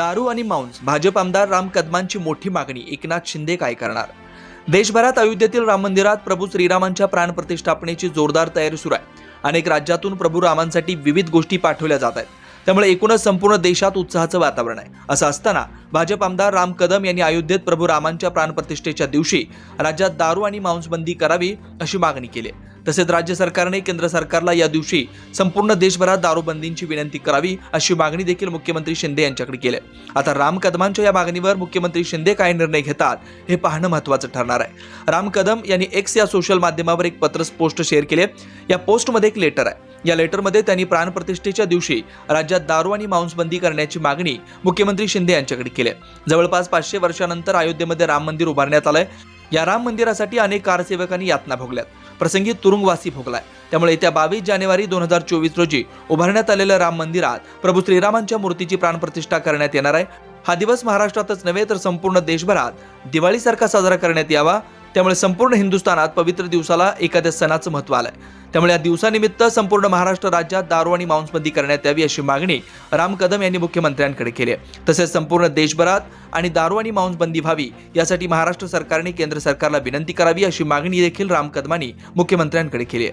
दारू आणि मांस भाजप आमदार राम कदमांची मोठी मागणी एकनाथ शिंदे काय करणार? देशभरात अयोध्येतील राम मंदिरात प्रभू श्रीरामांच्या प्राणप्रतिष्ठापनेची जोरदार तयारी सुरू आहे. अनेक राज्यातून प्रभू रामांसाठी विविध गोष्टी पाठवल्या जात आहेत. त्यामुळे एकूणच संपूर्ण देशात उत्साहाचं वातावरण आहे. असं असताना भाजप आमदार राम कदम यांनी अयोध्येत प्रभू रामांच्या प्राणप्रतिष्ठेच्या दिवशी राज्यात दारू आणि मांसबंदी करावी अशी मागणी केली. आहे. तसेच राज्य सरकारने केंद्र सरकारला या दिवशी संपूर्ण देशभरात दारूबंदींची विनंती करावी अशी मागणी देखील मुख्यमंत्री शिंदे यांच्याकडे केली. आता राम कदमांच्या या मागणीवर मुख्यमंत्री शिंदे काय निर्णय घेतात हे पाहणं महत्त्वाचं ठरणार आहे. राम कदम यांनी एक्स या सोशल माध्यमावर एक पत्र पोस्ट शेअर केले. या पोस्टमध्ये एक लेटर आहे. या लेटरमध्ये त्यांनी प्राणप्रतिष्ठेच्या दिवशी राज्यात दारू आणि मांसबंदी करण्याची मागणी मुख्यमंत्री शिंदे यांच्याकडे केली. जवळपास पाचशे वर्षानंतर अयोध्येमध्ये राम मंदिर उभारण्यात आलंय. या राम मंदिरासाठी अनेक कारसेवकांनी यातना भोगल्यात. प्रसंगी तुरुंगवासी भोगलाय. त्यामुळे येत्या बावीस जानेवारी दोन हजार चोवीस रोजी उभारण्यात आलेल्या राम मंदिरात प्रभू श्रीरामांच्या मूर्तीची प्राणप्रतिष्ठा करण्यात येणार आहे. हा दिवस महाराष्ट्रातच नव्हे तर संपूर्ण देशभरात दिवाळीसारखा साजरा करण्यात यावा त्यामुळे संपूर्ण हिंदुस्थानात पवित्र दिवसाला एखाद्या सणाचं महत्त्व आलंय. त्यामुळे या दिवसानिमित्त संपूर्ण महाराष्ट्र राज्यात दारू आणि मांसबंदी करण्यात यावी अशी मागणी राम कदम यांनी मुख्यमंत्र्यांकडे केली आहे. तसेच संपूर्ण देशभरात आणि दारू आणि मांसबंदी व्हावी यासाठी महाराष्ट्र सरकारने केंद्र सरकारला विनंती करावी अशी मागणी देखील राम कदमांनी मुख्यमंत्र्यांकडे केली आहे.